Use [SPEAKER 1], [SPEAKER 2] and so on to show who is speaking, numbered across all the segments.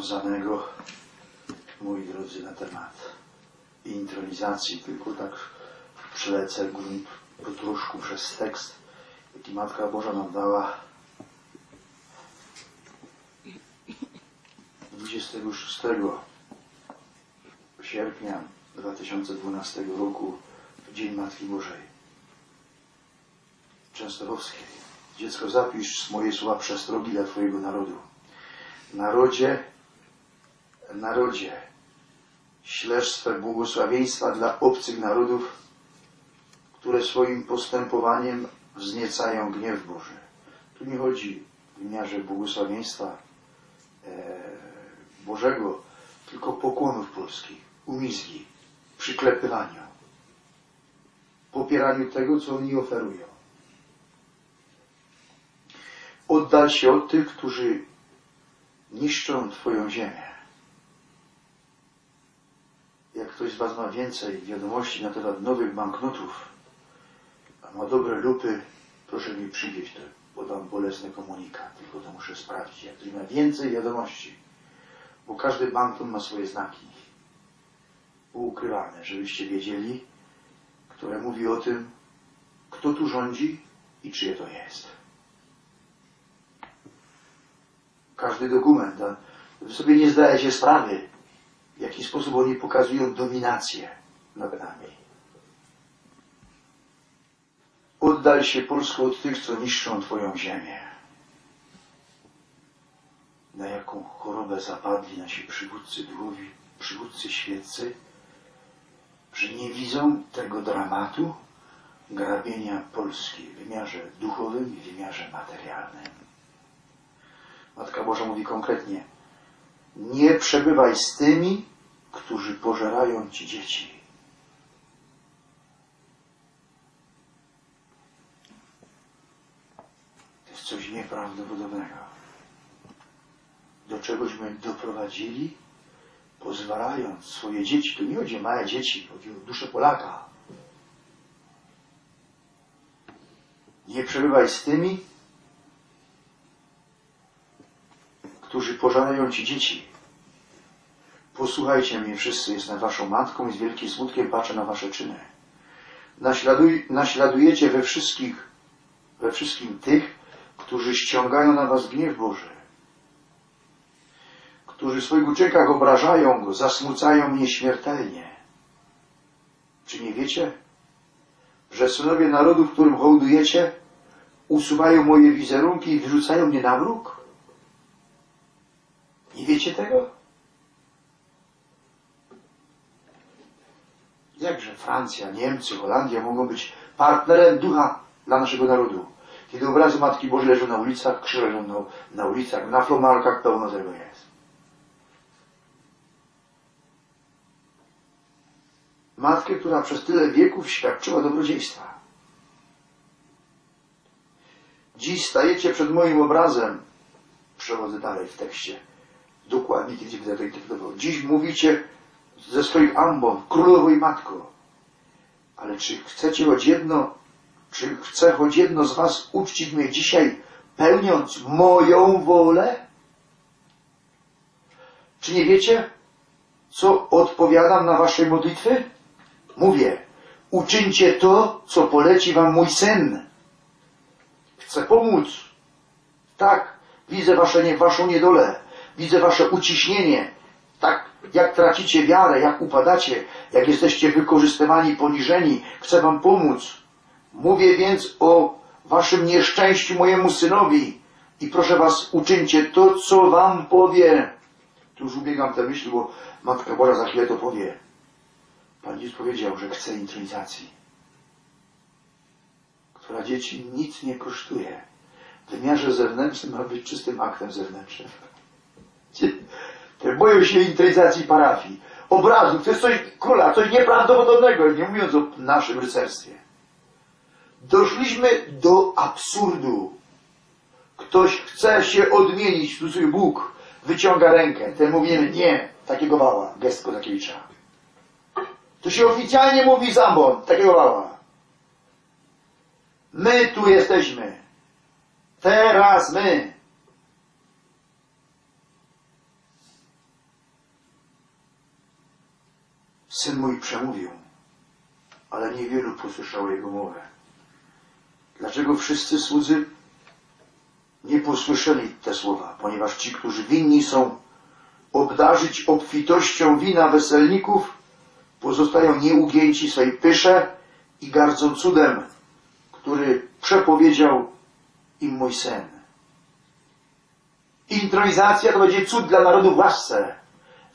[SPEAKER 1] związanego, moi drodzy, na temat intronizacji. Tylko tak przelecę grunt po troszku przez tekst, jaki Matka Boża nam dała 26 sierpnia 2012 roku, w Dzień Matki Bożej. Częstochowskiej. Dziecko, zapisz moje słowa przestrogi dla Twojego narodu. Narodzie, narodzie, śledź swe błogosławieństwa dla obcych narodów, które swoim postępowaniem wzniecają gniew Boży. Tu nie chodzi w wymiarze błogosławieństwa e, Bożego, tylko pokłonów polskich, umizgi, przyklepywaniu, popieraniu tego, co oni oferują. Oddal się od tych, którzy niszczą Twoją ziemię. Jak ktoś z Was ma więcej wiadomości na temat nowych banknotów, a ma dobre lupy, proszę mi przywieźć to, podam bolesny komunikat, tylko to muszę sprawdzić. Jak ktoś ma więcej wiadomości, bo każdy banknot ma swoje znaki ukrywane, żebyście wiedzieli, które mówi o tym, kto tu rządzi i czyje to jest. Każdy dokument, wy sobie nie zdajecie sprawy, w jaki sposób oni pokazują dominację nad nami. Oddal się Polsko od tych, co niszczą Twoją ziemię. Na jaką chorobę zapadli nasi przywódcy duchowi, przywódcy świeccy, że nie widzą tego dramatu grabienia Polski w wymiarze duchowym i w wymiarze materialnym. Matka Boża mówi konkretnie, nie przebywaj z tymi, którzy pożerają ci dzieci. To jest coś nieprawdopodobnego. Do czegośmy doprowadzili, pozwalając swoje dzieci, to nie chodzi o małe dzieci, chodzi o duszę Polaka. Nie przebywaj z tymi, którzy pożerają ci dzieci. Posłuchajcie mnie wszyscy, jestem waszą matką i z wielkim smutkiem patrzę na wasze czyny. Naśladuj, naśladujecie we wszystkich, we wszystkim tych, którzy ściągają na was gniew Boży, którzy w swoich uczynkach obrażają go, zasmucają mnie śmiertelnie. Czy nie wiecie, że synowie narodów, którym hołdujecie, usuwają moje wizerunki i wyrzucają mnie na wróg? Nie wiecie tego? Jakże Francja, Niemcy, Holandia mogą być partnerem ducha dla naszego narodu? Kiedy obrazy Matki Bożej leżą na ulicach, krzyże leżą na, na ulicach, na flomarkach pełno tego jest. Matkę, która przez tyle wieków świadczyła dobrodziejstwa. Dziś stajecie przed moim obrazem. Przechodzę dalej w tekście. Dokładnie, kiedy będę to interpretował. Dziś mówicie ze swoich ambon, królowo i matko. Ale czy chcecie choć jedno, czy chce choć jedno z was uczcić mnie dzisiaj, pełniąc moją wolę? Czy nie wiecie, co odpowiadam na wasze modlitwy? Mówię, uczyńcie to, co poleci wam mój syn. Chcę pomóc. Tak, widzę wasze, nie, waszą niedolę, widzę wasze uciśnienie. Tak, jak tracicie wiarę, jak upadacie, jak jesteście wykorzystywani, poniżeni. Chcę wam pomóc. Mówię więc o waszym nieszczęściu mojemu synowi i proszę was, uczyńcie to, co wam powie. Tu już ubiegam te myśli, bo Matka Boża za chwilę to powie. Pan Jezus powiedział, że chce intronizacji, która dzieci nic nie kosztuje. W wymiarze zewnętrznym ma być czystym aktem zewnętrznym. Boją się intronizacji parafii, obrazów, to jest coś króla, coś nieprawdopodobnego, nie mówiąc o naszym rycerstwie. Doszliśmy do absurdu. Ktoś chce się odmienić, tu Bóg wyciąga rękę, ten mówimy, nie, takiego wała, gest Kozakiewicza. To To się oficjalnie mówi zambon, takiego wała. My tu jesteśmy. Teraz my. Syn mój przemówił, ale niewielu posłyszało jego mowę. Dlaczego wszyscy słudzy nie posłyszeli te słowa? Ponieważ ci, którzy winni są obdarzyć obfitością wina weselników, pozostają nieugięci swej pysze i gardzą cudem, który przepowiedział im mój sen. Intronizacja to będzie cud dla narodu w łasce,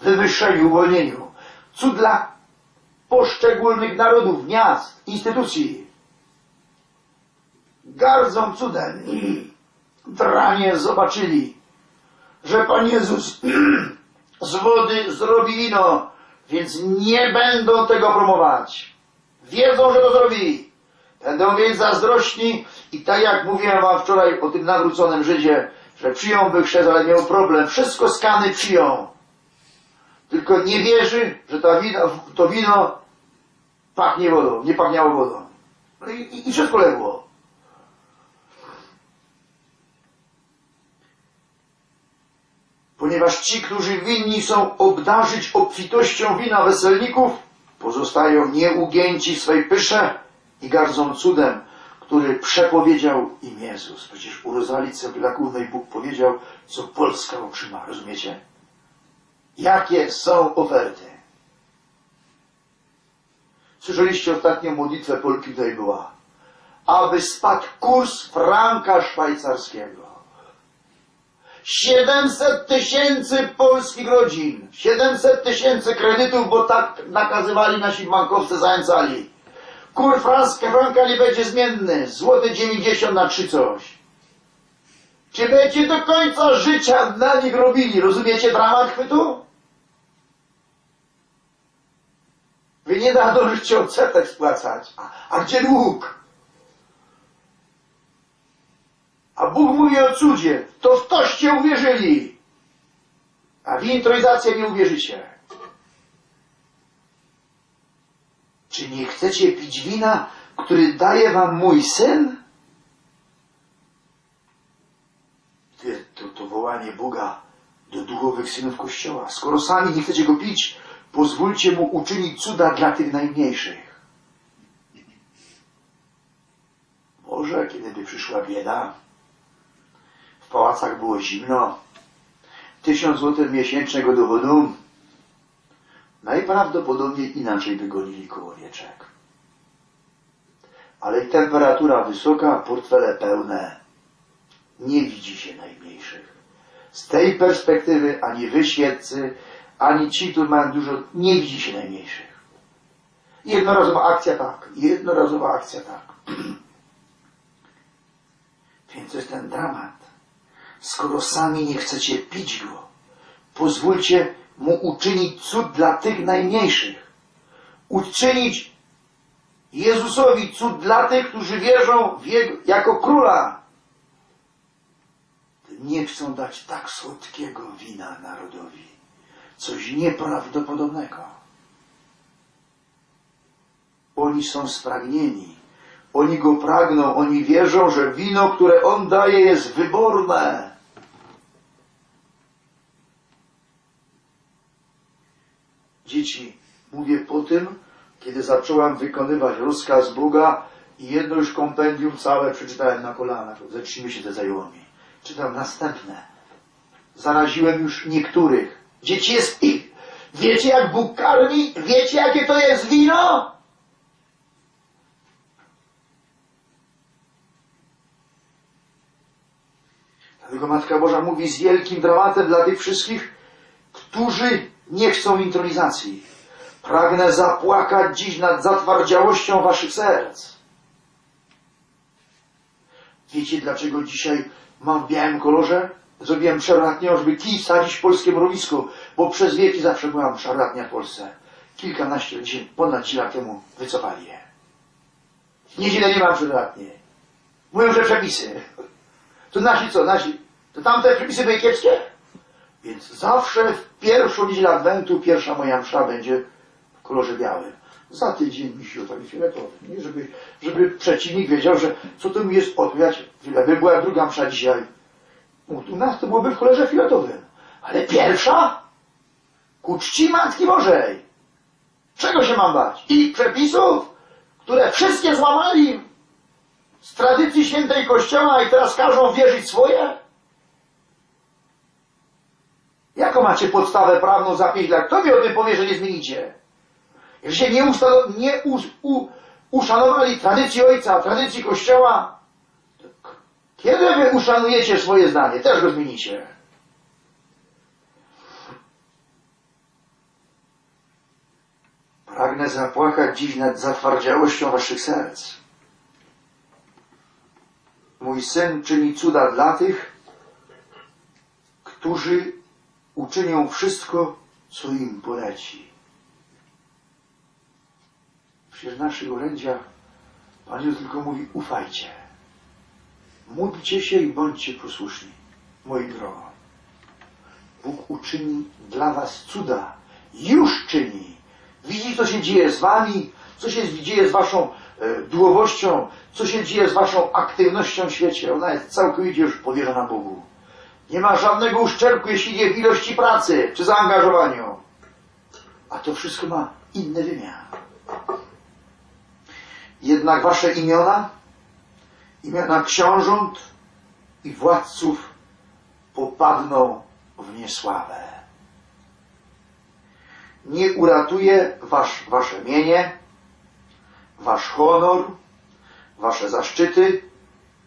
[SPEAKER 1] wywyższeniu, uwolnieniu. Cud dla poszczególnych narodów, miast, instytucji. Gardzą cudem i dranie zobaczyli, że Pan Jezus z wody zrobi wino, więc nie będą tego promować. Wiedzą, że to zrobi. Będą więc zazdrośni i tak jak mówiłem wam wczoraj o tym nawróconym Żydzie, że przyjąłby chrzest, ale miał problem. Wszystko skany przyjął. Tylko nie wierzy, że wino, to wino pachnie wodą, nie pachniało wodą. No i, i, i wszystko legło. Ponieważ ci, którzy winni są obdarzyć obfitością wina weselników, pozostają nieugięci w swej pysze i gardzą cudem, który przepowiedział im Jezus. Przecież u Rozali Cebulakównej Bóg powiedział, co Polska otrzyma. Rozumiecie? Jakie są oferty? Słyszeliście ostatnio modlitwę Polki tutaj była. Aby spadł kurs franka szwajcarskiego. 700 tysięcy polskich rodzin, 700 tysięcy kredytów, bo tak nakazywali nasi bankowcy, zachęcali. Kur franska franka nie będzie zmienny, złoty 90 na 3 coś. Czy będziecie do końca życia dla nich robili? Rozumiecie dramat chwytu? Wy nie nadążycie odsetek spłacać. A, a gdzie dług? A Bóg mówi o cudzie. To w toście uwierzyli. A w intronizację nie uwierzycie. Czy nie chcecie pić wina, który daje wam mój syn? To, to wołanie Boga do duchowych synów Kościoła. Skoro sami nie chcecie go pić, pozwólcie mu uczynić cuda dla tych najmniejszych. Może, kiedy by przyszła bieda, w pałacach było zimno, tysiąc złotych miesięcznego dowodu, najprawdopodobniej inaczej by gonili kołowieczek. Ale temperatura wysoka, portfele pełne, nie widzi się najmniejszych. Z tej perspektywy ani wy świeccy, ani ci, którzy mają dużo, nie widzi się najmniejszych. Jednorazowa akcja tak, jednorazowa akcja tak. Więc to jest ten dramat. Skoro sami nie chcecie pić go, pozwólcie mu uczynić cud dla tych najmniejszych. Uczynić Jezusowi cud dla tych, którzy wierzą w Jego, jako króla. Nie chcą dać tak słodkiego wina narodowi. Coś nieprawdopodobnego. Oni są spragnieni. Oni go pragną. Oni wierzą, że wino, które on daje, jest wyborne. Dzieci, mówię po tym, kiedy zacząłem wykonywać rozkaz Boga i jedno już kompendium całe przeczytałem na kolanach. Ze trzy miesiące zajęło mi. Czytam następne. Zaraziłem już niektórych. Dzieci jest ich. Wiecie jak Bóg karmi? Wiecie jakie to jest wino? Dlatego Matka Boża mówi z wielkim dramatem dla tych wszystkich, którzy nie chcą intronizacji. Pragnę zapłakać dziś nad zatwardziałością waszych serc. Wiecie dlaczego dzisiaj mam w białym kolorze? Zrobiłem szarlatnię, żeby kij wsadzić w polskie mrowisko, bo przez wieki zawsze byłam szarlatnia w Polsce. Kilkanaście, dzisiaj, ponad 10 lat temu wycofali je. Niedzielę nie mam szarlatnie. Mówią, że przepisy. To nasi co? Nasi. To tamte przepisy były kiepskie? Więc zawsze w pierwszą niedzielę Adwentu pierwsza moja msza będzie w kolorze białym. Za tydzień misiu taki fioletowy. Żeby, żeby przeciwnik wiedział, że co to mi jest odpowiadać. By była druga msza dzisiaj. U nas to byłoby w kolorze fioletowym. Ale pierwsza? Ku czci Matki Bożej. Czego się mam bać? Ich przepisów, które wszystkie złamali z tradycji świętej Kościoła i teraz każą wierzyć swoje? Jaką macie podstawę prawną za pięć lat? Kto mi o tym powie, że nie zmienicie? Jeżeli nie, nie uszanowali tradycji Ojca, tradycji Kościoła, kiedy wy uszanujecie swoje zdanie? Też go zmienicie. Pragnę zapłakać dziś nad zatwardziałością waszych serc. Mój syn czyni cuda dla tych, którzy uczynią wszystko, co im poleci. Przecież w naszych orędziach Pan tylko mówi ufajcie. Módlcie się i bądźcie posłuszni, moi drodzy. Bóg uczyni dla was cuda. Już czyni. Widzi, co się dzieje z wami, co się dzieje z waszą e, duchowością, co się dzieje z waszą aktywnością w świecie. Ona jest całkowicie już powierzona Bogu. Nie ma żadnego uszczerbku, jeśli nie w ilości pracy czy zaangażowaniu. A to wszystko ma inny wymiar. Jednak wasze imiona, imiona książąt i władców popadną w niesławę. Nie uratuje wasz, wasze mienie, wasz honor, wasze zaszczyty,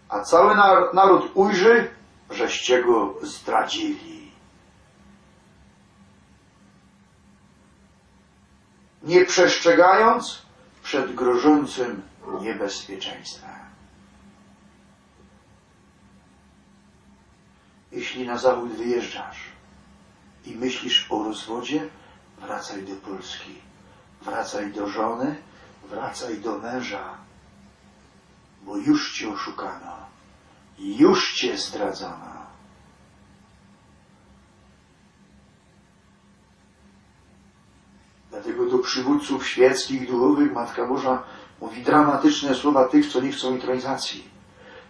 [SPEAKER 1] a cały nar- naród ujrzy, żeście go zdradzili. Nie przestrzegając przed grożącym niebezpieczeństwem. Jeśli na zachód wyjeżdżasz i myślisz o rozwodzie, wracaj do Polski. Wracaj do żony, wracaj do męża, bo już cię oszukano, już cię zdradzono. Dlatego do przywódców świeckich, duchowych Matka Boża mówi dramatyczne słowa tych, co nie chcą intronizacji.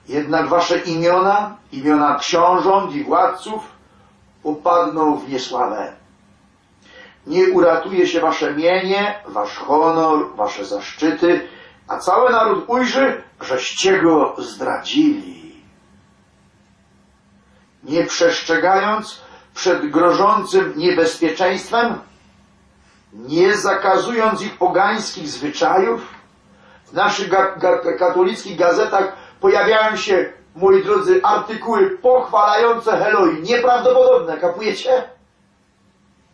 [SPEAKER 1] Jednak wasze imiona, imiona książąt i władców upadną w niesławę. Nie uratuje się wasze mienie, wasz honor, wasze zaszczyty, a cały naród ujrzy, żeście go zdradzili. Nie przestrzegając przed grożącym niebezpieczeństwem, nie zakazując ich pogańskich zwyczajów, w naszych ga- ga- katolickich gazetach pojawiają się, moi drodzy, artykuły pochwalające Halloween. Nieprawdopodobne, kapujecie?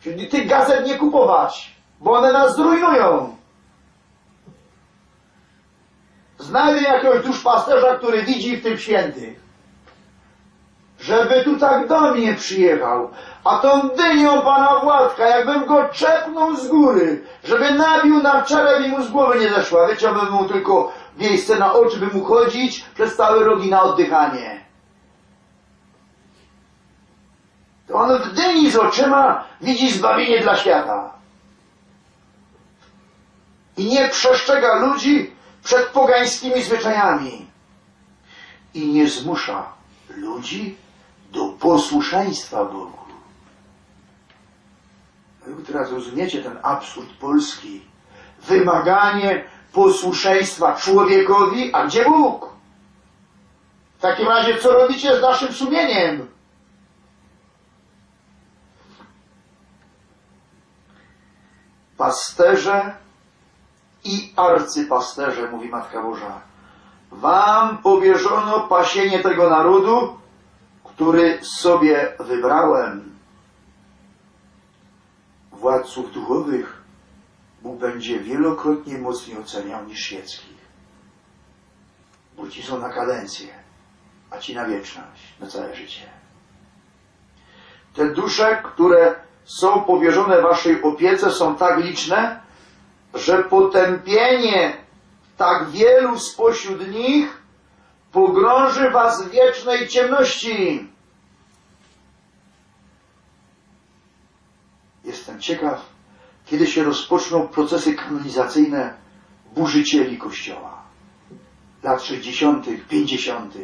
[SPEAKER 1] Czyli tych gazet nie kupować, bo one nas zrujnują. Znajdę jakiegoś duszpasterza, który widzi w tym świętych. Żeby tu tak do mnie przyjechał, a tą dynią pana Władka, jakbym go czepnął z góry, żeby nabił na czele i mu z głowy nie zeszła. Wyciąłbym mu tylko miejsce na oczy, by mu chodzić przez całe rogi na oddychanie. To on w dyni z oczyma widzi zbawienie dla świata. I nie przestrzega ludzi przed pogańskimi zwyczajami. I nie zmusza ludzi do posłuszeństwa Bogu. Wy teraz rozumiecie ten absurd polski. Wymaganie posłuszeństwa człowiekowi, a gdzie Bóg? W takim razie co robicie z naszym sumieniem? Pasterze i arcypasterze, mówi Matka Boża, wam powierzono pasienie tego narodu, który sobie wybrałem. Władców duchowych Będzie wielokrotnie mocniej oceniał niż świeckich. Bo ci są na kadencję, a ci na wieczność, na całe życie. Te dusze, które są powierzone waszej opiece, są tak liczne, że potępienie tak wielu spośród nich pogrąży was w wiecznej ciemności. Jestem ciekaw, kiedy się rozpoczną procesy kanonizacyjne burzycieli Kościoła. Lat 60., 50.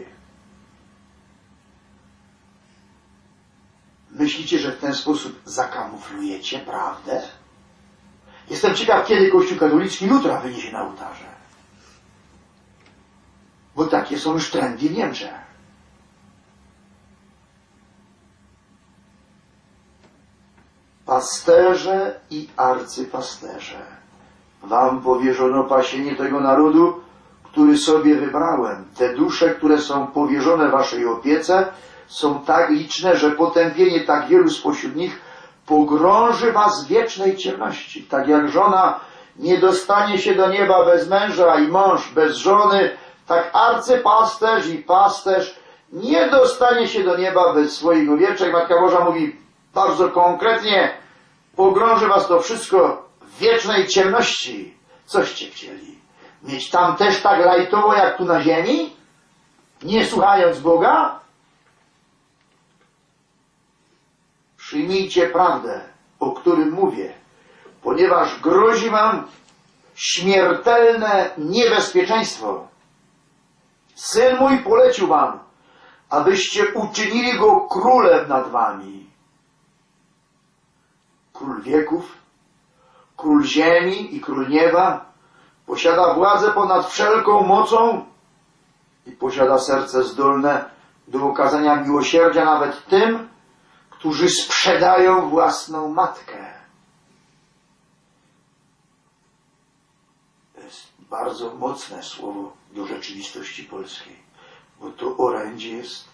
[SPEAKER 1] Myślicie, że w ten sposób zakamuflujecie prawdę? Jestem ciekaw, kiedy Kościół katolicki jutra wyniesie na ołtarze. Bo takie są już trendy w Niemczech. Pasterze i arcypasterze, wam powierzono pasienie tego narodu, który sobie wybrałem. Te dusze, które są powierzone waszej opiece, są tak liczne, że potępienie tak wielu spośród nich pogrąży was w wiecznej ciemności. Tak jak żona nie dostanie się do nieba bez męża i mąż bez żony, tak arcypasterz i pasterz nie dostanie się do nieba bez swoich owieczek. Matka Boża mówi bardzo konkretnie, pogrąży was to wszystko w wiecznej ciemności. Coście chcieli? Mieć tam też tak lajtowo jak tu na ziemi? Nie słuchając Boga? Przyjmijcie prawdę, o którym mówię, ponieważ grozi wam śmiertelne niebezpieczeństwo. Syn mój polecił wam, abyście uczynili go królem nad wami. Wieków, król ziemi i król nieba posiada władzę ponad wszelką mocą i posiada serce zdolne do okazania miłosierdzia nawet tym, którzy sprzedają własną matkę. To jest bardzo mocne słowo do rzeczywistości polskiej, bo to orędzie jest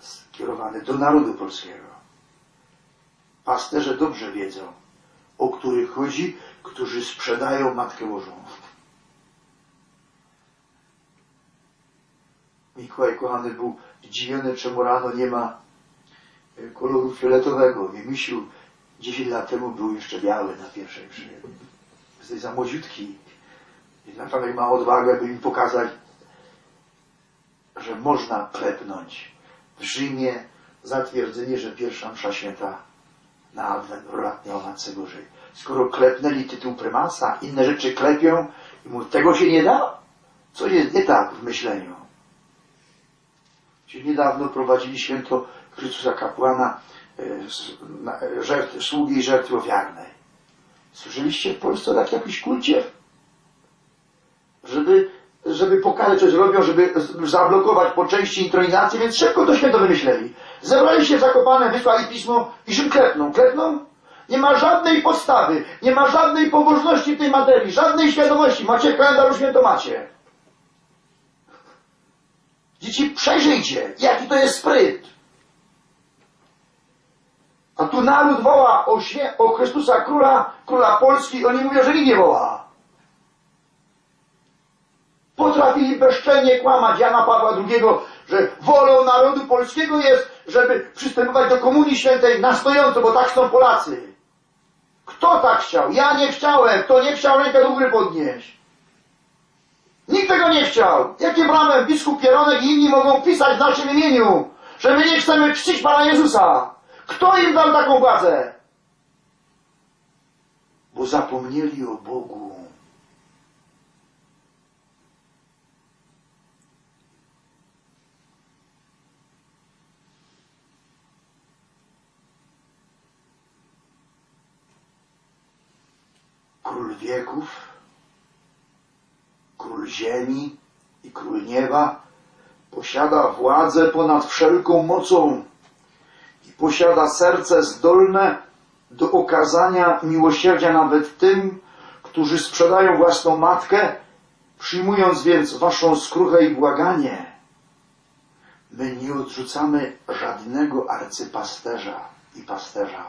[SPEAKER 1] skierowane do narodu polskiego. Pasterze dobrze wiedzą, o których chodzi, którzy sprzedają Matkę Bożą. Mikołaj kochany był zdziwiony, czemu rano nie ma e, koloru fioletowego. Misiu 10 lat temu był jeszcze biały na pierwszej mszy. Jesteś za młodziutki. I Natanek ma odwagę, by mi pokazać, że można klepnąć w Rzymie zatwierdzenie, że pierwsza msza święta na Adwent rolatnia o Matce Bożej. Skoro klepnęli tytuł prymasa, inne rzeczy klepią i mówią, tego się nie da? Co jest nie tak w myśleniu? Ci niedawno prowadzili święto Chrystusa Kapłana, e, żert, sługi i żertwy ofiarnej. Słyszeliście w Polsce o takim jakimś kulcie? Żeby, żeby pokazać, coś robią, żeby zablokować po części intronizację, więc szybko to święto wymyśleli. Zebrali się Zakopane, wysłali pismo i czym klepną? Klepną? Nie ma żadnej podstawy, nie ma żadnej pobożności w tej materii, żadnej świadomości. Macie kalendarz święto macie. Dzieci, przejrzyjcie, jaki to jest spryt. A tu naród woła o, o Chrystusa Króla, Króla Polski, oni mówią, że nie woła. Potrafili bezczelnie kłamać Jana Pawła II, że wolą narodu polskiego jest, żeby przystępować do Komunii Świętej na stojąco, bo tak są Polacy. Kto tak chciał? Ja nie chciałem. Kto nie chciał, rękę do góry podnieść. Nikt tego nie chciał. Jakie bramę biskup Pieronek i inni mogą pisać w naszym imieniu, że my nie chcemy czcić Pana Jezusa? Kto im dał taką władzę? Bo zapomnieli o Bogu. Król wieków, król ziemi i król nieba posiada władzę ponad wszelką mocą i posiada serce zdolne do okazania miłosierdzia nawet tym, którzy sprzedają własną matkę, przyjmując więc waszą skruchę i błaganie. My nie odrzucamy żadnego arcypasterza i pasterza,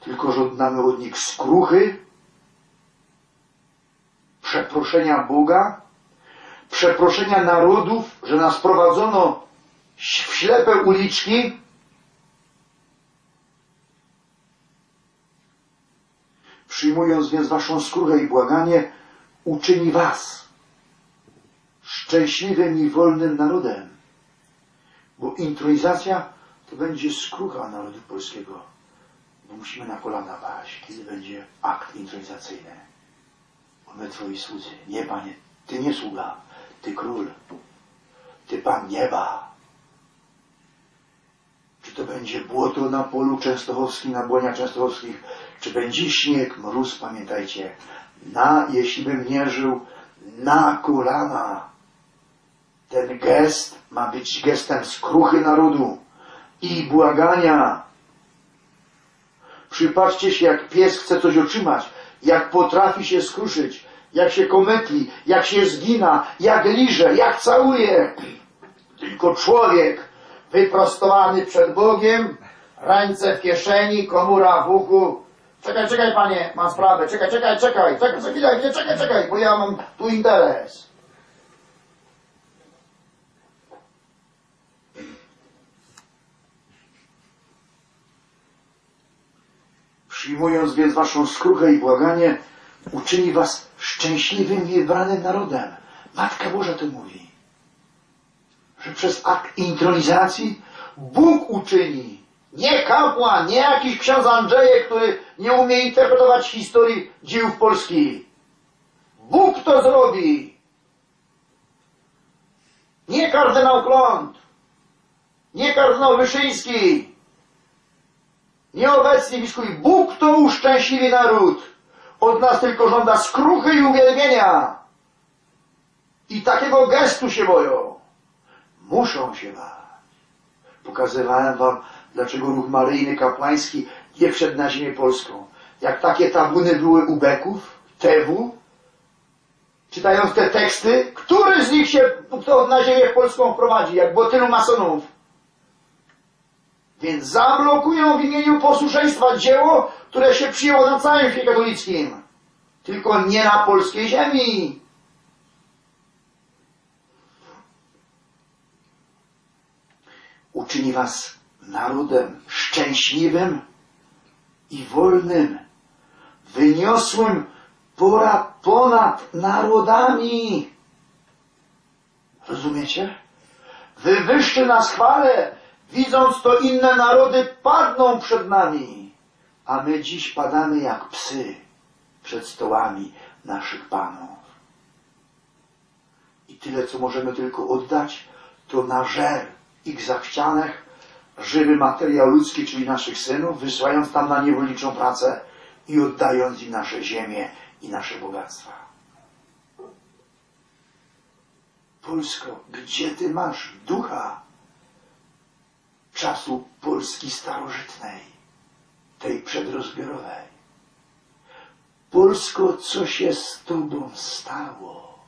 [SPEAKER 1] tylko żądamy od nich skruchy, przeproszenia Boga, przeproszenia narodów, że nas prowadzono w ślepe uliczki, przyjmując więc waszą skruchę i błaganie, uczyni was szczęśliwym i wolnym narodem. Bo intronizacja to będzie skrucha narodu polskiego. bo musimy na kolana paść, kiedy będzie akt intronizacyjny. My Twoi słudzy. Nie, Panie, Ty nie sługa, Ty król, Ty Pan nieba. Czy to będzie błoto na polu częstochowskim, na błoniach częstochowskich, czy będzie śnieg, mróz, pamiętajcie, na, jeśli bym nie żył, na kolana. Ten gest ma być gestem skruchy narodu i błagania. Przypatrzcie się, jak pies chce coś otrzymać, jak potrafi się skruszyć, jak się kometli, jak się zgina, jak liże, jak całuje. Tylko człowiek wyprostowany przed Bogiem, ręce w kieszeni, komura w uchu. Czekaj, czekaj panie, mam sprawę, czekaj, czekaj, czekaj, czekaj, chwilę, nie, czekaj, czekaj, bo ja mam tu interes. Przyjmując więc waszą skruchę i błaganie, uczyni was szczęśliwym wybranym narodem. Matka Boża to mówi, że przez akt intronizacji Bóg uczyni, nie kapłan, nie jakiś ksiądz Andrzejek, który nie umie interpretować historii dziejów Polski. Bóg to zrobi. Nie kardynał Kląt, nie kardynał Wyszyński, Nieobecnie biskupi, Bóg to uszczęśliwi naród. Od nas tylko żąda skruchy i uwielbienia. I takiego gestu się boją. Muszą się bać. Pokazywałem wam, dlaczego ruch maryjny kapłański nie wszedł na ziemię polską. Jak takie tabuny były u Beków, Tewu, czytając te teksty, który z nich się na ziemię polską wprowadzi, jak było tylu masonów? Więc zablokują w imieniu posłuszeństwa dzieło, które się przyjęło na całym świecie katolickim. Tylko nie na polskiej ziemi. Uczyni was narodem szczęśliwym i wolnym, wyniosłym pora ponad narodami. Rozumiecie? Wywyższy nas chwale Widząc to inne narody padną przed nami, a my dziś padamy jak psy przed stołami naszych panów. I tyle, co możemy tylko oddać, to na żer ich zachcianych żywy materiał ludzki, czyli naszych synów, wysyłając tam na niewolniczą pracę i oddając im nasze ziemię i nasze bogactwa. Polsko, gdzie ty masz ducha? Czasu Polski starożytnej, tej przedrozbiorowej. Polsko, co się z Tobą stało?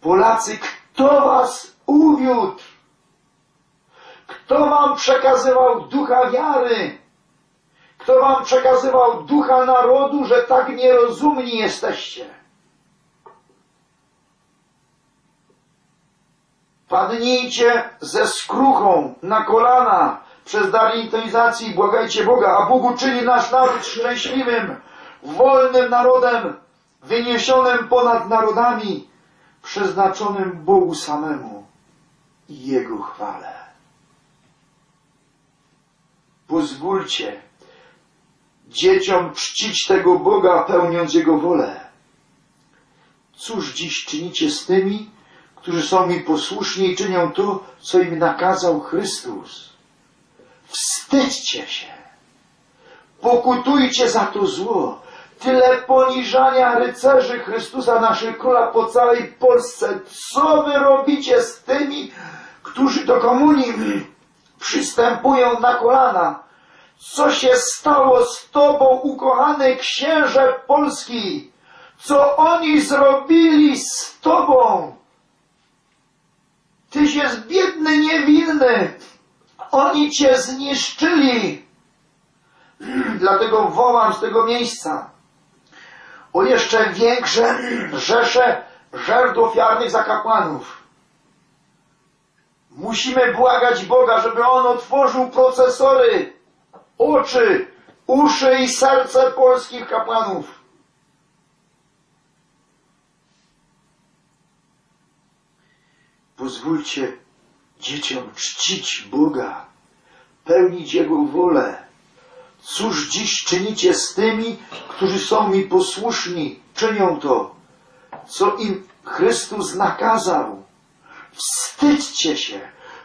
[SPEAKER 1] Polacy, kto Was uwiódł? Kto Wam przekazywał ducha wiary? Kto Wam przekazywał ducha narodu, że tak nierozumni jesteście? Padnijcie ze skruchą na kolana przez dar intonizacji błagajcie Boga, a Bóg uczyni nasz naród szczęśliwym, wolnym narodem, wyniesionym ponad narodami, przeznaczonym Bogu samemu i Jego chwale. Pozwólcie dzieciom czcić tego Boga, pełniąc Jego wolę. Cóż dziś czynicie z tymi, którzy są mi posłuszni i czynią to, co im nakazał Chrystus. Wstydźcie się. Pokutujcie za to zło. Tyle poniżania rycerzy Chrystusa, naszych króla po całej Polsce. Co wy robicie z tymi, którzy do komunii przystępują na kolana? Co się stało z tobą, ukochany księże Polski? Co oni zrobili z tobą? Tyś jest biedny, niewinny. Oni cię zniszczyli. Dlatego wołam z tego miejsca o jeszcze większe rzesze żerd ofiarnych za kapłanów. Musimy błagać Boga, żeby On otworzył procesory, oczy, uszy i serce polskich kapłanów Pozwólcie dzieciom czcić Boga, pełnić Jego wolę, Cóż dziś czynicie z tymi, którzy są mi posłuszni? Czynią to, co im Chrystus nakazał. Wstydźcie się,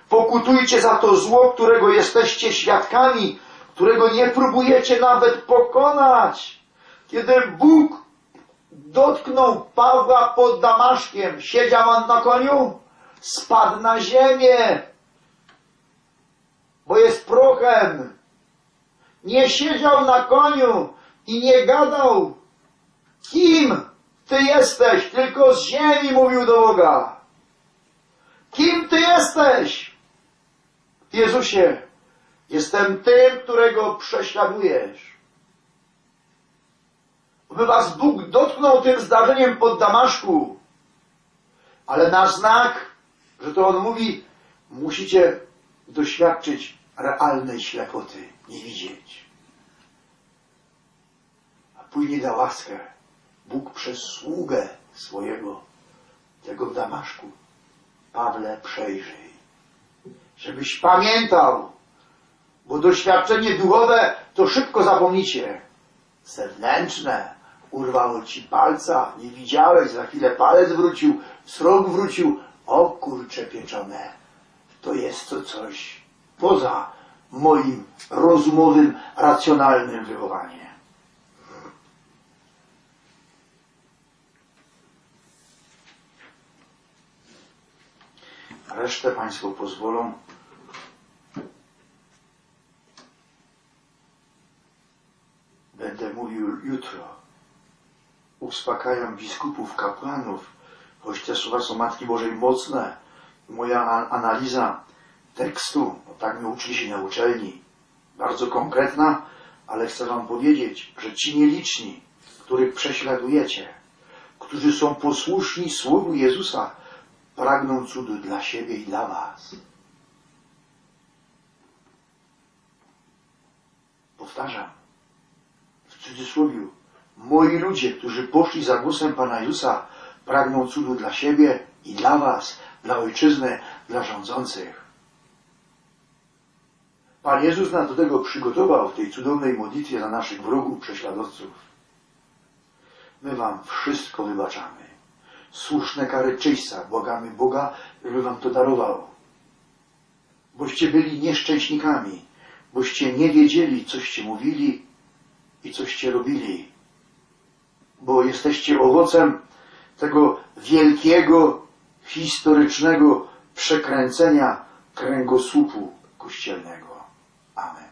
[SPEAKER 1] pokutujcie za to zło, którego jesteście świadkami, którego nie próbujecie nawet pokonać. Kiedy Bóg dotknął Pawła pod Damaszkiem, siedział on na koniu, spadł na ziemię, bo jest prochem. Nie siedział na koniu i nie gadał. Kim ty jesteś? Tylko z ziemi mówił do Boga. Kim ty jesteś? Jezusie, jestem tym, którego prześladujesz. By was Bóg dotknął tym zdarzeniem pod Damaszku, ale na znak, że to On mówi, musicie doświadczyć realnej ślepoty, nie widzieć. A później da łaskę. Bóg przez sługę swojego, tego w Damaszku. Pawle, przejrzyj. Żebyś pamiętał, bo doświadczenie duchowe to szybko zapomnicie. Zewnętrzne, urwało ci palca, nie widziałeś, za chwilę palec wrócił, srok wrócił, o kurcze pieczone. To jest to coś poza moim rozumowym, racjonalnym wychowaniem. Resztę Państwo pozwolą. Będę mówił jutro. Uspokajam biskupów, kapłanów, te słowa są Matki Bożej mocne. Moja analiza tekstu, bo tak mnie uczyli się na uczelni, bardzo konkretna, ale chcę Wam powiedzieć, że ci nieliczni, których prześladujecie, którzy są posłuszni Słowu Jezusa, pragną cudu dla siebie i dla Was. Powtarzam, w cudzysłowiu, moi ludzie, którzy poszli za głosem Pana Jezusa, pragną cudu dla siebie i dla Was, dla Ojczyzny, dla rządzących. Pan Jezus nas do tego przygotował w tej cudownej modlitwie za naszych wrogów, prześladowców. My Wam wszystko wybaczamy. Słuszne kary czyśćca, błagamy Boga, żeby Wam to darował. Boście byli nieszczęśnikami, boście nie wiedzieli, coście mówili i coście robili. Bo jesteście owocem tego wielkiego, historycznego przekręcenia kręgosłupu kościelnego. Amen.